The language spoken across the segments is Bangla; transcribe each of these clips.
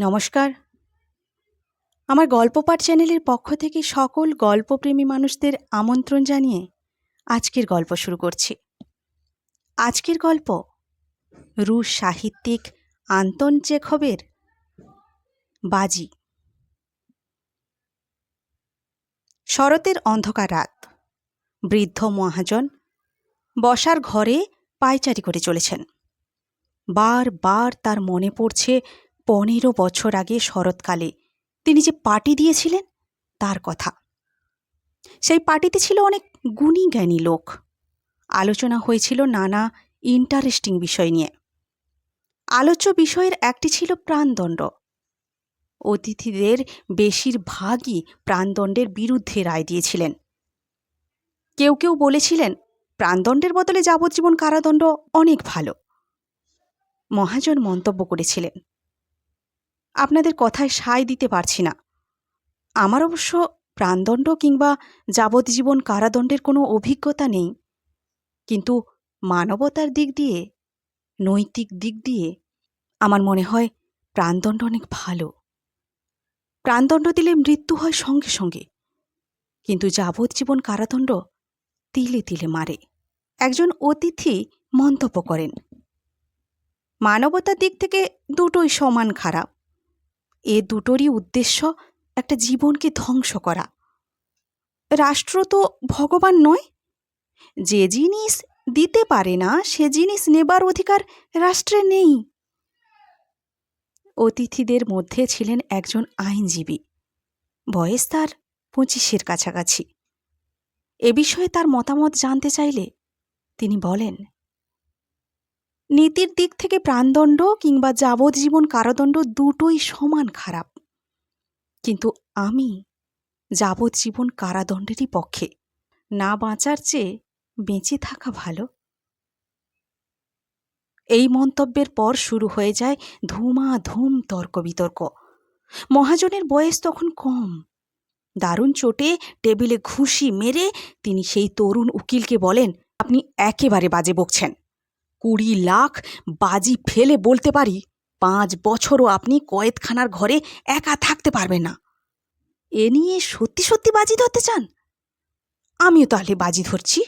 নমস্কার। আমার গল্প পাঠ চ্যানেলের পক্ষ থেকে সকল গল্পপ্রেমী মানুষদের আমন্ত্রণ জানিয়ে আজকের গল্প শুরু করছি। আজকের গল্প রুশ সাহিত্যিক আন্তন চেখবের বাজি। শরতের অন্ধকার রাত। বৃদ্ধ মহাজন বসার ঘরে পায়চারি করে চলেছেন। বার বার তার মনে পড়ছে পনেরো বছর আগে শরৎকালে। তিনি যে পার্টি দিয়েছিলেন, তার কথা। সেই পার্টিতে ছিল অনেক গুণী জ্ঞানী লোক। আলোচনা হয়েছিল নানা ইন্টারেস্টিং বিষয় নিয়ে। আলোচ্য বিষয়ের একটি ছিল প্রাণদণ্ড। অতিথিদের বেশিরভাগই প্রাণদণ্ডের বিরুদ্ধে রায় দিয়েছিলেন। কেউ কেউ বলেছিলেন, প্রাণদণ্ডের বদলে যাবজ্জীবন কারাদণ্ড অনেক ভালো। মহাজন মন্তব্য করেছিলেন আপনাদের কথায় সায় দিতে পারছি না। আমার অবশ্য প্রাণদণ্ড কিংবা যাবজ্জীবন কারাদণ্ডের কোনো অভিজ্ঞতা নেই। কিন্তু মানবতার দিক দিয়ে, নৈতিক দিক দিয়ে আমার মনে হয় প্রাণদণ্ড অনেক ভালো। প্রাণদণ্ড দিলে মৃত্যু হয় সঙ্গে সঙ্গে, কিন্তু যাবজ্জীবন কারাদণ্ড তিলে তিলে মারে। একজন অতিথি মন্তব্য করেন, মানবতার দিক থেকে দুটোই সমান খারাপ। এ দুটোরই উদ্দেশ্য একটা জীবনকে ধ্বংস করা। রাষ্ট্র তো ভগবান নয়। যে জিনিস দিতে পারে না, সে জিনিস নেবার অধিকার রাষ্ট্রে নেই। অতিথিদের মধ্যে ছিলেন একজন আইনজীবী। বয়স তার পঁচিশের কাছাকাছি। এ বিষয়ে তার মতামত জানতে চাইলে তিনি বলেন নীতির দিক থেকে প্রাণদণ্ড কিংবা যাবজ্জীবন কারাদণ্ড দুটোই সমান খারাপ। কিন্তু আমি যাবজ্জীবন কারাদণ্ডেরই পক্ষে। না বাঁচার চেয়ে বেঁচে থাকা ভালো। এই মন্তব্যের পর শুরু হয়ে যায় ধুমাধুম তর্ক বিতর্ক মহাজনের বয়স তখন কম। দারুণ চোটে টেবিলে ঘুষি মেরে তিনি সেই তরুণ উকিলকে বলেন, আপনি একেবারে বাজে বকছেন। কুড়ি লাখ বাজি ফেলে বলতে পারি, পাঁচ বছরও আপনি কয়েদখানার ঘরে একা থাকতে পারবেন না। এ নিয়ে সত্যি সত্যি বাজি ধরতে চান? আমিও তাহলে বাজি ধরছি।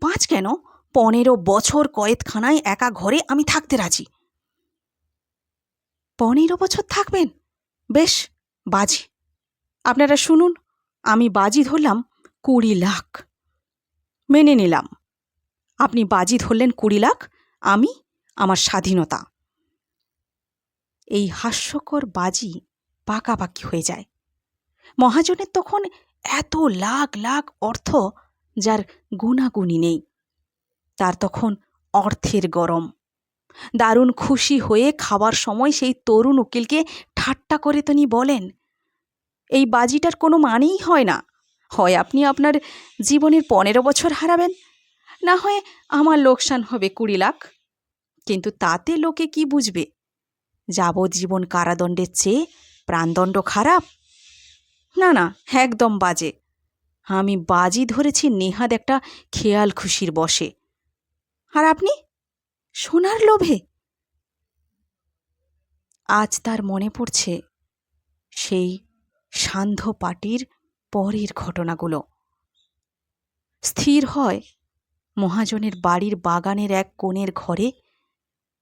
পাঁচ কেন? পনেরো বছর কয়েদখানায় একা ঘরে আমি থাকতে রাজি। পনেরো বছর থাকবেন? বেশ, বাজি। আপনারা শুনুন, আমি বাজি ধরলাম কুড়ি লাখ। মেনে নিলাম। আপনি বাজি ধরলেন কুড়ি লাখ আমি, আমার স্বাধীনতা। এই হাস্যকর বাজি পাকাপাকি হয়ে যায়। মহাজনের তখন এত লাখ লাখ অর্থ যার গুণাগুণি নেই। তার তখন অর্থের গরম। দারুণ খুশি হয়ে খাবার সময় সেই তরুণ উকিলকে ঠাট্টা করে তিনি বলেন, এই বাজিটার কোনো মানেই হয় না। হয় আপনি আপনার জীবনের পনেরো বছর হারাবেন। না হয় আমার লোকসান হবে কুড়ি লাখ। কিন্তু তাতে লোকে কি বুঝবে? যাবজ্জীবন কারাদণ্ডের চেয়ে প্রাণদণ্ড খারাপ? না না, একদম বাজে। আমি বাজি ধরেছি নেহাদ একটা খেয়াল খুশির বসে আর আপনি? সোনার লোভে? আজ তার মনে পড়ছে সেই সান্ধ্য পাটির পরের ঘটনাগুলো। স্থির হয় মহাজনের বাড়ির বাগানের এক কোণের ঘরে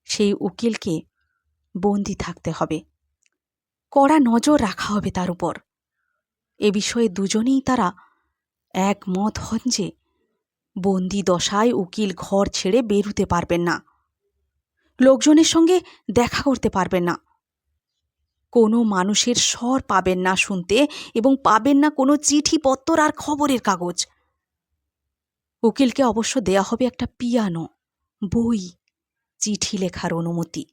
সেই উকিলকে বন্দি থাকতে হবে। কড়া নজর রাখা হবে তার উপর। এ বিষয়ে দুজনেই তারা একমত হন যে বন্দি দশায় উকিল ঘর ছেড়ে বেরুতে পারবেন না। লোকজনের সঙ্গে দেখা করতে পারবেন না। কোনো মানুষের স্বর পাবেন না শুনতে এবং পাবেন না কোনো চিঠিপত্তর আর খবরের কাগজ। উকিলকে অবশ্য দেয়া হবে একটা পিয়ানো, বই চিঠি লেখার অনুমতি।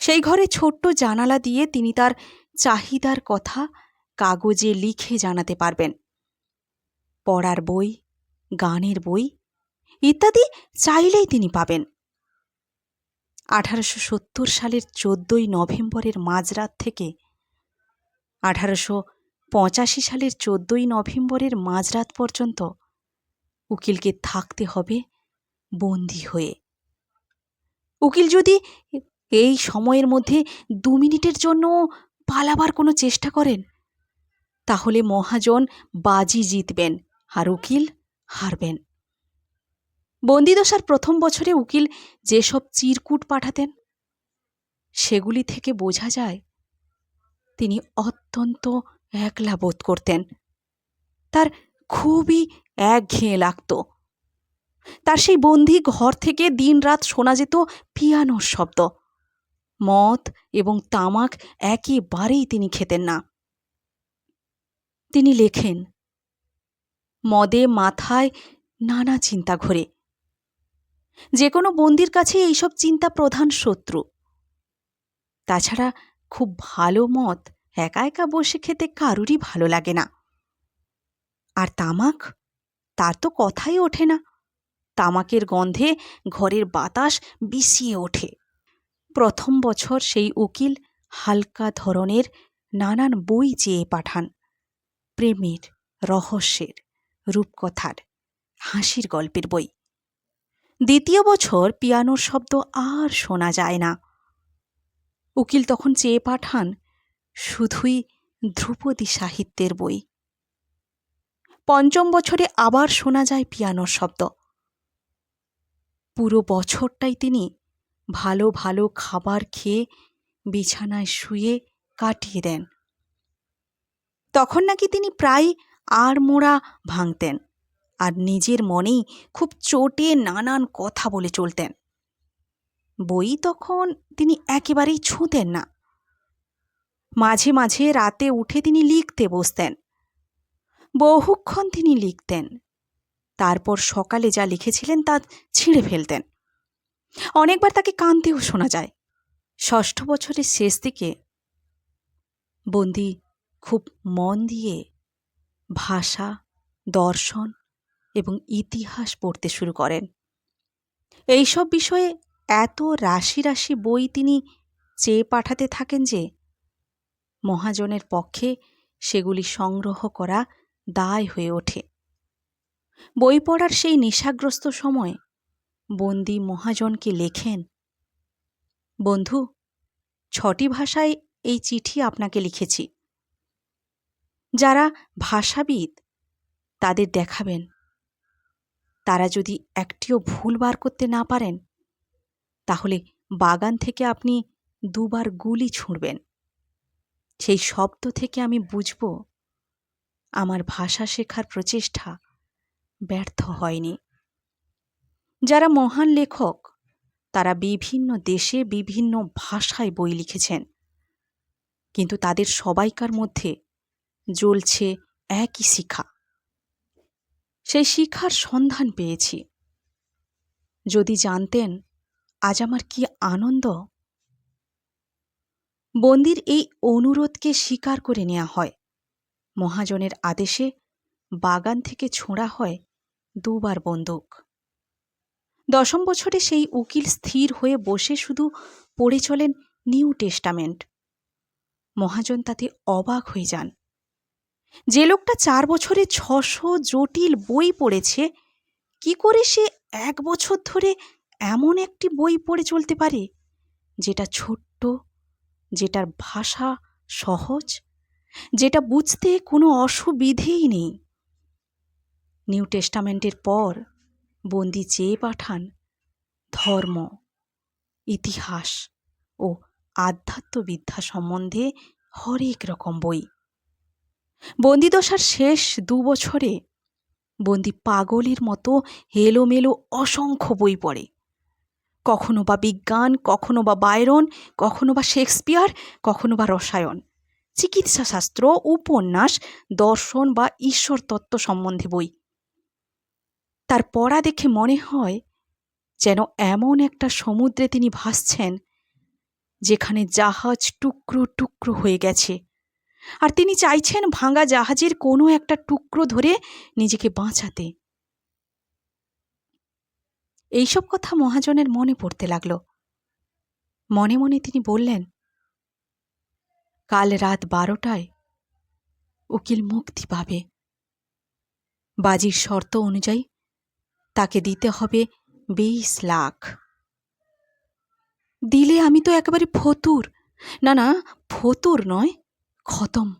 সেই ঘরে ছোট্ট জানালা দিয়ে তিনি তার চাহিদার কথা কাগজে লিখে জানাতে পারবেন। পড়ার বই, গানের বই ইত্যাদি চাইলেই তিনি পাবেন। আঠারোশো সত্তর সালের চোদ্দই নভেম্বরের মাঝরাত থেকে আঠারোশো পঁচাশি সালের চোদ্দই নভেম্বরের মাঝরাত পর্যন্ত উকিলকে থাকতে হবে বন্দি হয়ে। উকিল যদি এই সময়ের মধ্যে দু মিনিটের জন্য পালাবার কোনো চেষ্টা করেন, তাহলে মহাজন বাজি জিতবেন আর উকিল হারবেন। বন্দিদশার প্রথম বছরে উকিল যেসব চিরকুট পাঠাতেন, সেগুলি থেকে বোঝা যায় তিনি অত্যন্ত একলা বোধ করতেন। তার খুবই একঘেয়ে লাগত তার সেই বন্দি ঘর থেকে দিনরাত শোনা যেত পিয়ানোর শব্দ। মদ এবং তামাক একেবারেই তিনি খেতেন না। তিনি লেখেন, মদে মাথায় নানা চিন্তা ঘোরে। যে কোনো বন্দির কাছে এইসব চিন্তা প্রধান শত্রু। তাছাড়া খুব ভালো মদ একা একা বসে খেতে কারুরই ভালো লাগে না। আর তামাক? তার তো কথাই ওঠে না। তামাকের গন্ধে ঘরের বাতাস বিষিয়ে ওঠে। প্রথম বছর সেই উকিল হালকা ধরনের নানান বই চেয়ে পাঠান। প্রেমের, রহস্যের, রূপকথার, হাসির গল্পের বই। দ্বিতীয় বছর পিয়ানোর শব্দ আর শোনা যায় না। উকিল তখন চেয়ে পাঠান শুধুই ধ্রুপদী সাহিত্যের বই। পঞ্চম বছরে আবার শোনা যায় পিয়ানোর শব্দ। পুরো বছরটাই তিনি ভালো ভালো খাবার খেয়ে বিছানায় শুয়ে কাটিয়ে দেন। তখন নাকি তিনি প্রায় আর মোড়া ভাঙতেন আর নিজের মনেই খুব চোটে নানান কথা বলে চলতেন। বই তখন তিনি একেবারেই ছুঁতেন না। মাঝে মাঝে রাতে উঠে তিনি লিখতে বসতেন। বহুক্ষণ তিনি লিখতেন। তারপর সকালে যা লিখেছিলেন তা ছিঁড়ে ফেলতেন। অনেকবার তাকে কাঁদতেও শোনা যায়। ষষ্ঠ বছরের শেষ দিকে বন্দি খুব মন দিয়ে ভাষা, দর্শন এবং ইতিহাস পড়তে শুরু করেন। এইসব বিষয়ে এত রাশি রাশি বই তিনি চেয়ে পাঠাতে থাকেন যে মহাজনের পক্ষে সেগুলি সংগ্রহ করা দায় হয়ে ওঠে। বই পড়ার সেই নেশাগ্রস্ত সময় বন্দি মহাজনকে লেখেন, বন্ধু, ছটি ভাষায় এই চিঠি আপনাকে লিখেছি। যারা ভাষাবিদ, তাদের দেখাবেন। তারা যদি একটিও ভুল বার করতে না পারেন, তাহলে বাগান থেকে আপনি দুবার গুলি ছুঁড়বেন। সেই শব্দ থেকে আমি বুঝব আমার ভাষা শেখার প্রচেষ্টা ব্যর্থ হয়নি। যারা মহান লেখক, তারা বিভিন্ন দেশে বিভিন্ন ভাষায় বই লিখেছেন। কিন্তু তাদের সবাইকার মধ্যে জ্বলছে একই শিখা। সেই শিখার সন্ধান পেয়েছি। যদি জানতেন আজ আমার কি আনন্দ? বন্দির এই অনুরোধকে স্বীকার করে নেওয়া হয়। মহাজনের আদেশে বাগান থেকে ছোঁড়া হয় দুবার বন্দুক। দশম বছরে সেই উকিল স্থির হয়ে বসে শুধু পড়ে চলেন নিউ টেস্টামেন্ট। মহাজন তাতে অবাক হয়ে যান। যে লোকটা চার বছরে ছশো জটিল বই পড়েছে, কি করে সে এক বছর ধরে এমন একটি বই পড়ে চলতে পারে, যেটা ছোট্ট, যেটার ভাষা সহজ, যেটা বুঝতে কোনো অসুবিধেই নেই? নিউ টেস্টামেন্টের পর বন্দি চেয়ে পাঠান, ধর্ম, ইতিহাস ও আধ্যাত্মবিদ্যা সম্বন্ধে হরেক রকম বই। বন্দিদশার শেষ দু বছরে বন্দি পাগলের মতো হেলোমেলো অসংখ্য বই পড়ে। কখনো বা বিজ্ঞান, কখনো বা বায়রন কখনো বা শেক্সপিয়ার, কখনো বা রসায়ন, চিকিৎসাশাস্ত্র, উপন্যাস, দর্শন বা ঈশ্বর তত্ত্ব সম্বন্ধে বই। তার পড়া দেখে মনে হয় যেন এমন একটা সমুদ্রে তিনি ভাসছেন, যেখানে জাহাজ টুকরো টুকরো হয়ে গেছে। আর তিনি চাইছেন ভাঙা জাহাজের কোনো একটা টুকরো ধরে নিজেকে বাঁচাতে। এইসব কথা মহাজনের মনে পড়তে লাগল। মনে মনে তিনি বললেন, কাল রাত বারোটায় উকিল মুক্তি পাবে। বাজির শর্ত অনুযায়ী তাকে দিতে হবে বিশ লাখ। দিলে আমি তো একেবারে ফতুর। না না, ফতুর নয়, খতম।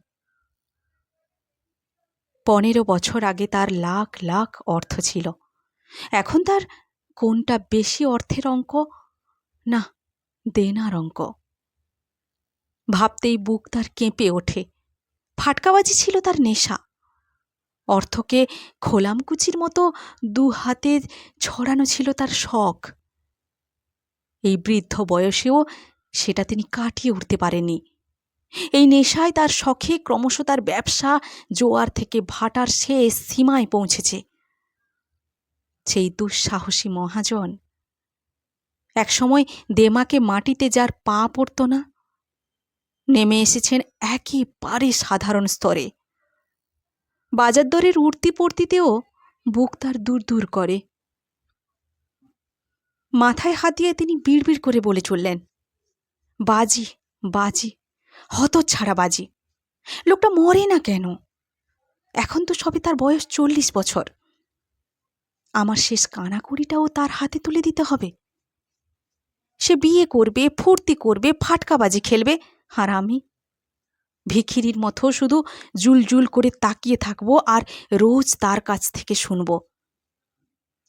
পনেরো বছর আগে তার লাখ লাখ অর্থ ছিল। এখন তার কোনটা বেশি অর্থের অঙ্ক? না, দেনার অঙ্ক। ভাবতেই বুক তার কেঁপে ওঠে। ফাটকাবাজি ছিল তার নেশা। অর্থকে খোলামকুচির মতো দু হাতে ছড়ানো ছিল তার শখ। এই বৃদ্ধ বয়সেও সেটা তিনি কাটিয়ে উঠতে পারেননি। এই নেশায় তার শখে ক্রমশ তার ব্যবসা, জোয়ার থেকে ভাটার শেষ সীমায় পৌঁছেছে। সেই দুঃসাহসী মহাজন। একসময় দেমাকে মাটিতে যার পা পড়ত না, নেমে এসেছেন একেবারে সাধারণ স্তরে। বাজার দরের উঠতি পড়তিতেও বুক তার দূর দূর করে। মাথায় হাত দিয়ে তিনি বিড়বিড় করে বলে চললেন, বাজি বাজি হত ছাড়া বাজি। লোকটা মরে না কেন? এখন তো সবে তার বয়স চল্লিশ বছর। আমার শেষ কানাকুড়িটাও তার হাতে তুলে দিতে হবে। সে বিয়ে করবে, ফুর্তি করবে, ফাটকাবাজি খেলবে, আর আমি ভিখিরির মতো শুধু জুলজুল করে তাকিয়ে থাকব আর রোজ তার কাছ থেকে শুনব।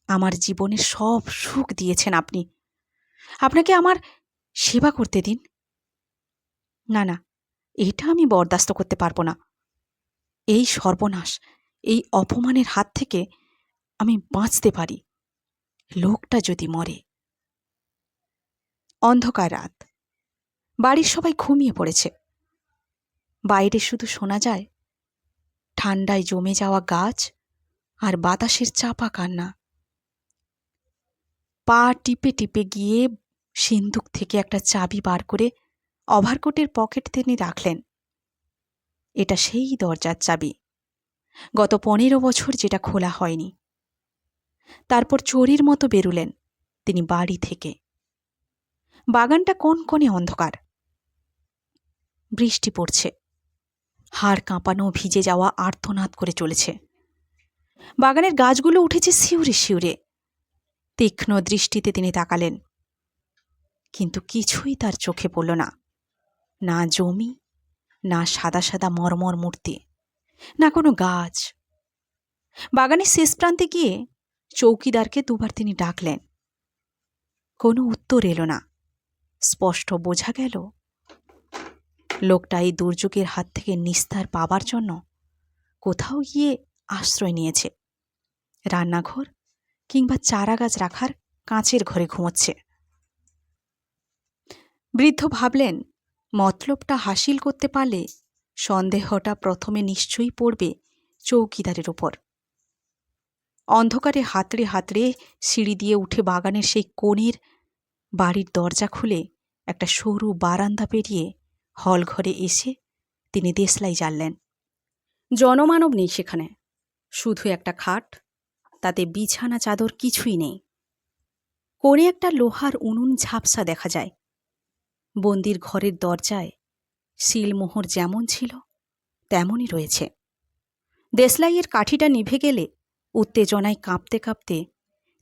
আমার জীবনে সব সুখ দিয়েছেন আপনি। আপনাকে আমার সেবা করতে দিন। না না, এটা আমি বরদাস্ত করতে পারব না। এই সর্বনাশ, এই অপমানের হাত থেকে আমি বাঁচতে পারি। লোকটা যদি মরে। অন্ধকার রাত। বাড়ির সবাই ঘুমিয়ে পড়েছে। বাইরে শুধু শোনা যায়, ঠান্ডায় জমে যাওয়া গাছ আর বাতাসের চাপা কান্না। পা টিপে টিপে গিয়ে সিন্দুক থেকে একটা চাবি বার করে ওভারকোটের পকেট তিনি রাখলেন। এটা সেই দরজার চাবি। গত পনেরো বছর যেটা খোলা হয়নি। তারপর চোরের মতো বেরুলেন তিনি বাড়ি থেকে। বাগানটা কোন কোণে অন্ধকার? বৃষ্টি পড়ছে। হাড় কাঁপানো, ভিজে যাওয়া, আর্তনাদ করে চলেছে। বাগানের গাছগুলো উঠেছে শিউরে শিউরে। তীক্ষ্ণ দৃষ্টিতে তিনি তাকালেন। কিন্তু কিছুই তার চোখে পড়ল না। না জমি, না সাদা সাদা মর্মর মূর্তি, না কোনো গাছ। বাগানের শেষ প্রান্তে গিয়ে চৌকিদারকে দুবার তিনি ডাকলেন। কোনো উত্তর এলো না। স্পষ্ট বোঝা গেল লোকটা এই দুর্যোগের হাত থেকে নিস্তার পাবার জন্য কোথাও গিয়ে আশ্রয় নিয়েছে। রান্নাঘর কিংবা চারা গাছ রাখার কাঁচের ঘরে ঘুমোচ্ছে। বৃদ্ধ ভাবলেন, মতলবটা হাসিল করতে পারলে সন্দেহটা প্রথমে নিশ্চয়ই পড়বে চৌকিদারের ওপর অন্ধকারে হাতড়ে হাতড়ে সিঁড়ি দিয়ে উঠে বাগানের সেই কোণের বাড়ির দরজা খুলে একটা সরু বারান্দা পেরিয়ে হল ঘরে এসে তিনি দেশলাই জ্বাললেন জনমানব নেই সেখানে। শুধু একটা খাট, তাতে বিছানা, চাদর কিছুই নেই। কোণে একটা লোহার উনুন ঝাপসা দেখা যায়। বন্দির ঘরের দরজায় শিলমোহর যেমন ছিল, তেমনই রয়েছে। দেশলাইয়ের কাঠিটা নিভে গেলে উত্তেজনায় কাঁপতে কাঁপতে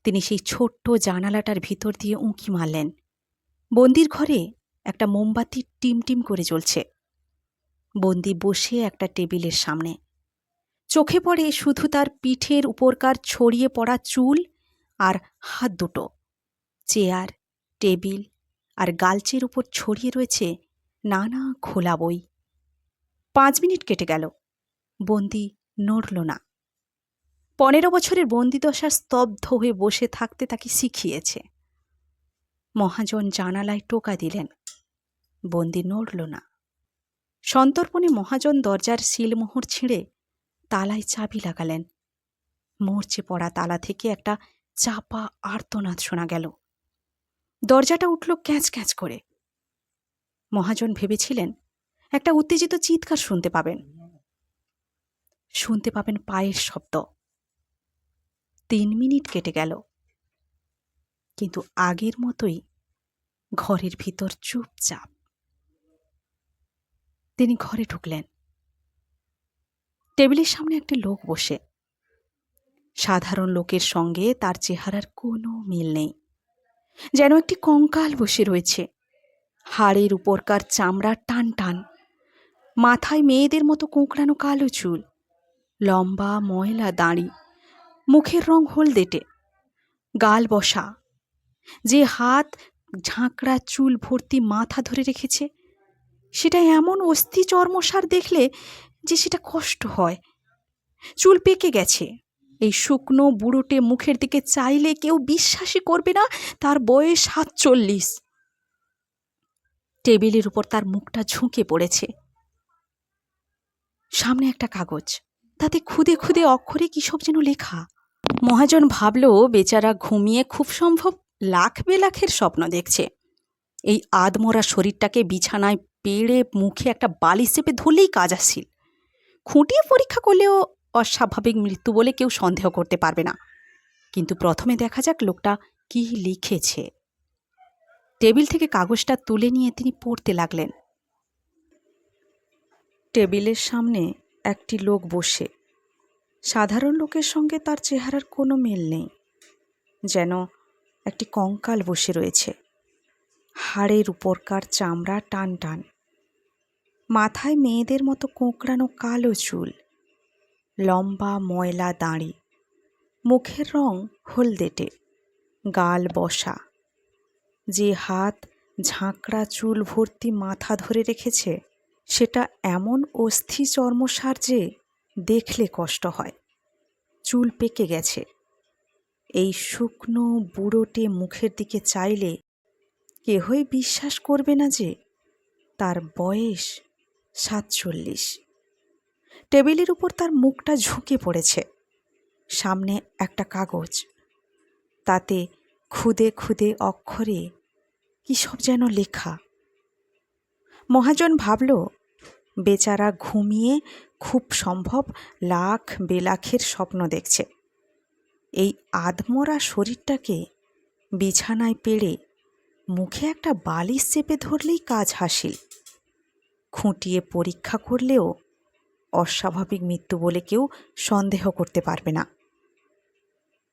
তিনি সেই ছোট্ট জানালাটার ভিতর দিয়ে উঁকি মারলেন। বন্দির ঘরে একটা মোমবাতি টিমটিম করে জ্বলছে। বন্দি বসে একটা টেবিলের সামনে। চোখে পড়ে শুধু তার পিঠের উপরকার ছড়িয়ে পড়া চুল আর হাত দুটো। চেয়ার, টেবিল আর গালচের উপর ছড়িয়ে রয়েছে নানা খোলা বই। পাঁচ মিনিট কেটে গেল। বন্দি নড়ল না। পনেরো বছরের বন্দিদশা স্তব্ধ হয়ে বসে থাকতে তাকে শিখিয়েছে। মহাজন জানালায় টোকা দিলেন। বন্দি নড়ল না। সন্তর্পণে মহাজন দরজার শিলমোহর ছিঁড়ে তালায় চাবি লাগালেন। মরচে পড়া তালা থেকে একটা চাপা আর্তনাদ শোনা গেল। দরজাটা উঠল ক্যাঁচ ক্যাঁচ করে। মহাজন ভেবেছিলেন, একটা উত্তেজিত চিৎকার শুনতে পাবেন। শুনতে পাবেন পায়ের শব্দ। তিন মিনিট কেটে গেল। কিন্তু আগের মতোই ঘরের ভিতর চুপচাপ। তিনি ঘরে ঢুকলেন। টেবিলের সামনে একটি লোক বসে। সাধারণ লোকের সঙ্গে তার চেহারার কোনো মিল নেই। যেন একটি কঙ্কাল বসে রয়েছে। হাড়ের উপরকার চামড়া টান টান মাথায় মেয়েদের মতো কোঁকড়ানো কালো চুল। লম্বা ময়লা দাঁড়ি। মুখের রং হলদেটে। গাল বসা। যে হাত ঝাঁকড়া চুল ভর্তি মাথা ধরে রেখেছে সেটা এমন অস্থি চর্মসার দেখলে যে সেটা কষ্ট হয়। চুল পেকে গেছে। এই শুকনো বুড়োটে মুখের দিকে চাইলে কেউ বিশ্বাসই করবে না তার বয়স সাতচল্লিশ। টেবিলের উপর তার মুখটা ঝুঁকে পড়েছে। সামনে একটা কাগজ। তাতে খুদে খুদে অক্ষরে কী সব যেন লেখা। মহাজন ভাবল, বেচারা ঘুমিয়ে খুব সম্ভব লাখ বেলাখের স্বপ্ন দেখছে। এই আদমরা শরীরটাকে বিছানায় পেড়ে মুখে একটা বালিশ চেপে ধরলেই কাজ আসছিল। খুঁটিয়ে পরীক্ষা করলেও অস্বাভাবিক মৃত্যু বলে কেউ সন্দেহ করতে পারবে না। কিন্তু প্রথমে দেখা যাক লোকটা কি লিখেছে। টেবিল থেকে কাগজটা তুলে নিয়ে তিনি পড়তে লাগলেন। টেবিলের সামনে একটি লোক বসে। সাধারণ লোকের সঙ্গে তার চেহারার কোনো মিল নেই। যেন একটি কঙ্কাল বসে রয়েছে। হাড়ের উপরকার চামড়া টান টান মাথায় মেয়েদের মতো কোঁকড়ানো কালো চুল। লম্বা ময়লা দাঁড়ি। মুখের রং হলদেটে, গাল বসা। যে হাত ঝাঁকড়া চুল ভর্তি মাথা ধরে রেখেছে, সেটা এমন অস্থি চর্মসার যে দেখলে কষ্ট হয়। চুল পেকে গেছে। এই শুকনো বুড়োটে মুখের দিকে চাইলে কেহই বিশ্বাস করবে না যে তার বয়স সাতচল্লিশ। টেবিলের উপর তার মুখটা ঝুঁকে পড়েছে। সামনে একটা কাগজ। তাতে খুদে খুদে অক্ষরে কী সব যেন লেখা। মহাজন ভাবল, বেচারা ঘুমিয়ে খুব সম্ভব লাখ বেলাখের স্বপ্ন দেখছে। এই আধমরা শরীরটাকে বিছানায় পেড়ে মুখে একটা বালিশ চেপে ধরলেই কাজ হাসিল। খুঁটিয়ে পরীক্ষা করলেও অস্বাভাবিক মৃত্যু বলে কেউ সন্দেহ করতে পারবে না।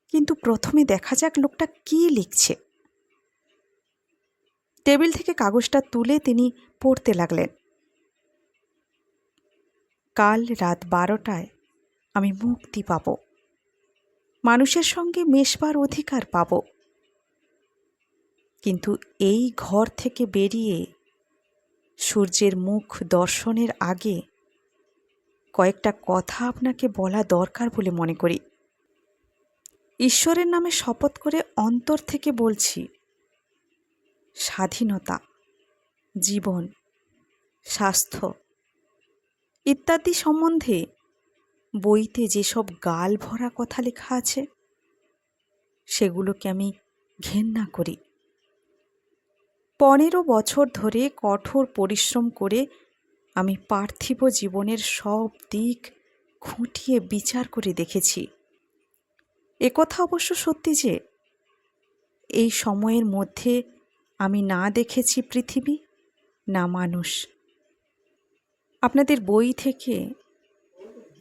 কিন্তু প্রথমে দেখা যাক লোকটা কী লিখছে। টেবিল থেকে কাগজটা তুলে তিনি পড়তে লাগলেন। কাল রাত বারোটায় আমি মুক্তি পাব। মানুষের সঙ্গে মেশবার অধিকার পাব। কিন্তু এই ঘর থেকে বেরিয়ে সূর্যের মুখ দর্শনের আগে কয়েকটা কথা আপনাকে বলা দরকার বলে মনে করি। ঈশ্বরের নামে শপথ করে অন্তর থেকে বলছি, স্বাধীনতা, জীবন, স্বাস্থ্য ইত্যাদি সম্বন্ধে বইতে যেসব গাল ভরা কথা লেখা আছে, সেগুলোকে আমি ঘেন্না করি। পনেরো বছর ধরে কঠোর পরিশ্রম করে আমি পার্থিব জীবনের সব দিক খুঁটিয়ে বিচার করে দেখেছি। একথা অবশ্য সত্যি যে, এই সময়ের মধ্যে আমি না দেখেছি পৃথিবী, না মানুষ। আপনাদের বই থেকে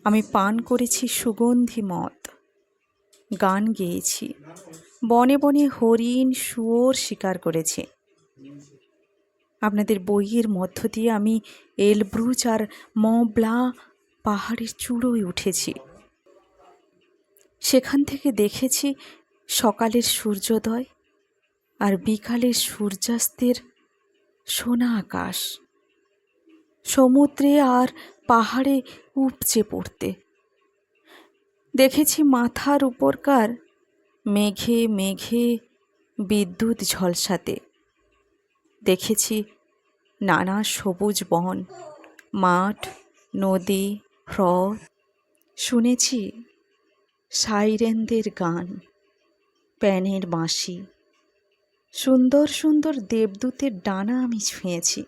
আমি পান করেছি সুগন্ধি মত গান গেয়েছি, বনে বনে হরিণ, শুয়োর শিকার করেছি। আপনাদের বইয়ের মধ্য দিয়ে আমি এলব্রুজ আর মবলা পাহাড়ের চূড়োয় উঠেছি। সেখান থেকে দেখেছি সকালের সূর্যোদয় আর বিকালের সূর্যাস্তের সোনা আকাশ। সমুদ্রে আর পাহাড়ে উপচে পড়তে। দেখেছি মাথার উপরকার মেঘে মেঘে বিদ্যুৎ ঝলসাতে। দেখেছি নানা সবুজ বন, মাঠ, নদী, হ্রদ। শুনেছি সাইরেনদের গান, প্যানের বাঁশি। সুন্দর সুন্দর দেবদূতের ডানা আমি ছুঁয়েছি।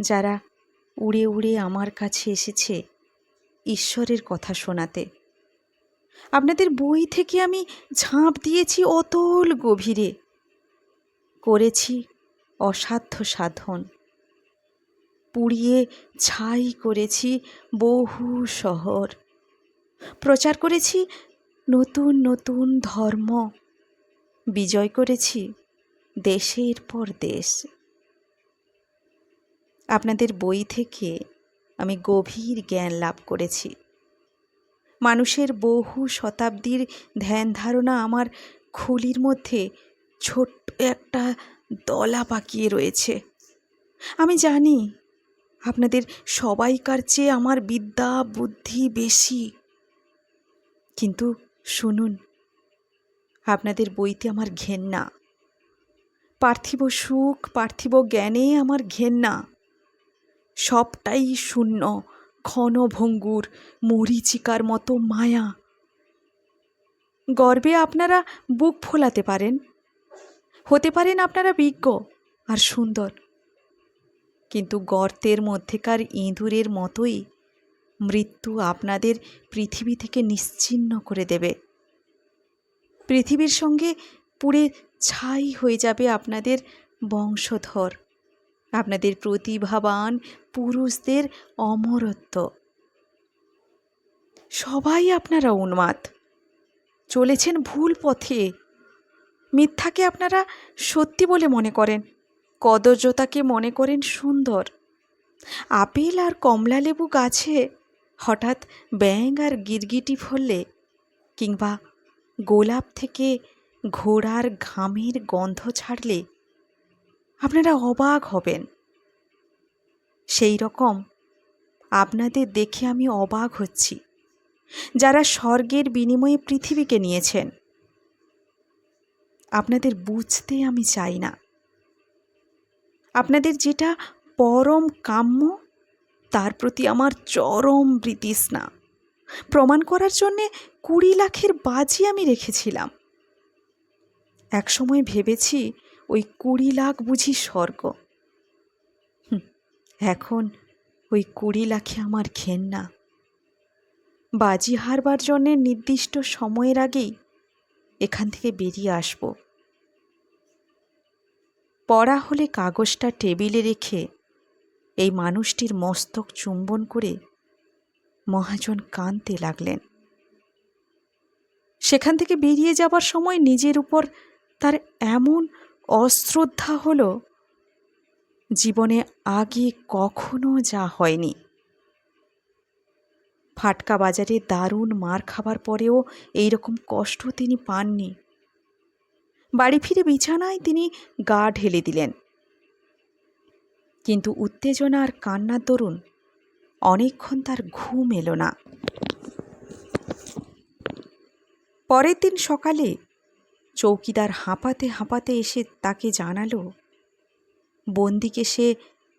যারা উড়ে উড়ে আমার কাছে এসেছে ঈশ্বরের কথা শোনাতে। আপনাদের বই থেকে আমি ঝাঁপ দিয়েছি অতল গভীরে। করেছি অসাধ্য সাধন। পুড়িয়ে ছাই করেছি বহু শহর। প্রচার করেছি নতুন নতুন ধর্ম। বিজয় করেছি দেশের পর দেশ। আপনাদের বই থেকে আমি গভীর জ্ঞান লাভ করেছি। মানুষের বহু শতাব্দীর ধ্যান ধারণা আমার খুলির মধ্যে ছোট্ট একটা দলা পাকিয়ে রয়েছে। আমি জানি আপনাদের সবাইকার চেয়ে আমার বিদ্যা বুদ্ধি বেশি। কিন্তু শুনুন, আপনাদের বইতে আমার ঘেন্না। পার্থিব সুখ, পার্থিব জ্ঞানে আমার ঘেন্না। সবটাই শূন্য ক্ষণভঙ্গুর মরিচিকার মতো মায়া। গর্বে আপনারা বুক ফোলাতে পারেন। হতে পারেন আপনারা বিজ্ঞ আর সুন্দর। কিন্তু গর্তের মধ্যেকার ইঁদুরের মতোই মৃত্যু আপনাদের পৃথিবী থেকে নিশ্চিহ্ন করে দেবে। পৃথিবীর সঙ্গে পুড়ে ছাই হয়ে যাবে আপনাদের বংশধর। আপনাদের প্রতিভাবান পুরুষদের অমরত্ব। সবাই আপনারা উন্মাদ। চলেছেন ভুল পথে। মিথ্যাকে আপনারা সত্যি বলে মনে করেন। কদর্যতাকে মনে করেন সুন্দর। আপেল আর কমলালেবু গাছে হঠাৎ ব্যাঙ আর গিরগিটি ফললে কিংবা গোলাপ থেকে ঘোড়ার ঘামের গন্ধ ছাড়লে আপনারা অবাক হবেন। সেই রকম আপনাদের দেখে আমি অবাক হচ্ছি। যারা স্বর্গের বিনিময়ে পৃথিবীকে নিয়েছেন আপনাদের বুঝতে আমি চাই না। আপনাদের যেটা পরম কাম্য, তার প্রতি আমার চরম বৃতৃষ্ণা প্রমাণ করার জন্যে কুড়ি লাখের বাজি আমি রেখেছিলাম। একসময় ভেবেছি ওই কুড়ি লাখ বুঝি স্বর্গ। এখন ওই কুড়ি লাখে আমার ঘেন্না। বাজি হারবার জন্যে নির্দিষ্ট সময়ের আগেই এখান থেকে বেরিয়ে আসব। পড়া হলে কাগজটা টেবিলে রেখে এই মানুষটির মস্তক চুম্বন করে মহাজন কাঁদতে লাগলেন। সেখান থেকে বেরিয়ে যাবার সময় নিজের উপর তার এমন অশ্রদ্ধা হল, জীবনে আগে কখনো যা হয়নি। ফাটকা বাজারে দারুণ মার খাবার পরেও এই রকম কষ্ট তিনি পাননি। বাড়ি ফিরে বিছানায় তিনি গা ঢেলে দিলেন। কিন্তু উত্তেজনা আর কান্নার দরুন অনেকক্ষণ তার ঘুম এলো না। পরের দিন সকালে চৌকিদার হাঁপাতে হাঁপাতে এসে তাকে জানালো, বন্দিকে সে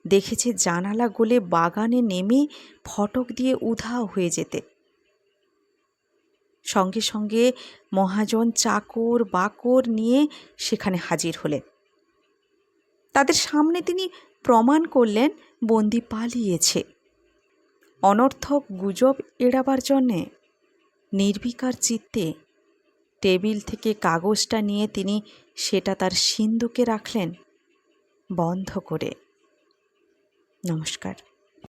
দেখেছে জানালা গলে বাগানে নেমে ফটক দিয়ে উধাও হয়ে যেতে। সঙ্গে সঙ্গে মহাজন চাকর বাকর নিয়ে সেখানে হাজির হলেন। তাদের সামনে তিনি প্রমাণ করলেন বন্দি পালিয়েছে। অনর্থক গুজব এড়াবার জন্যে নির্বিকার চিত্তে টেবিল থেকে কাগজটা নিয়ে তিনি সেটা তার সিন্ধুকে রাখলেন, বন্ধ করে। নমস্কার।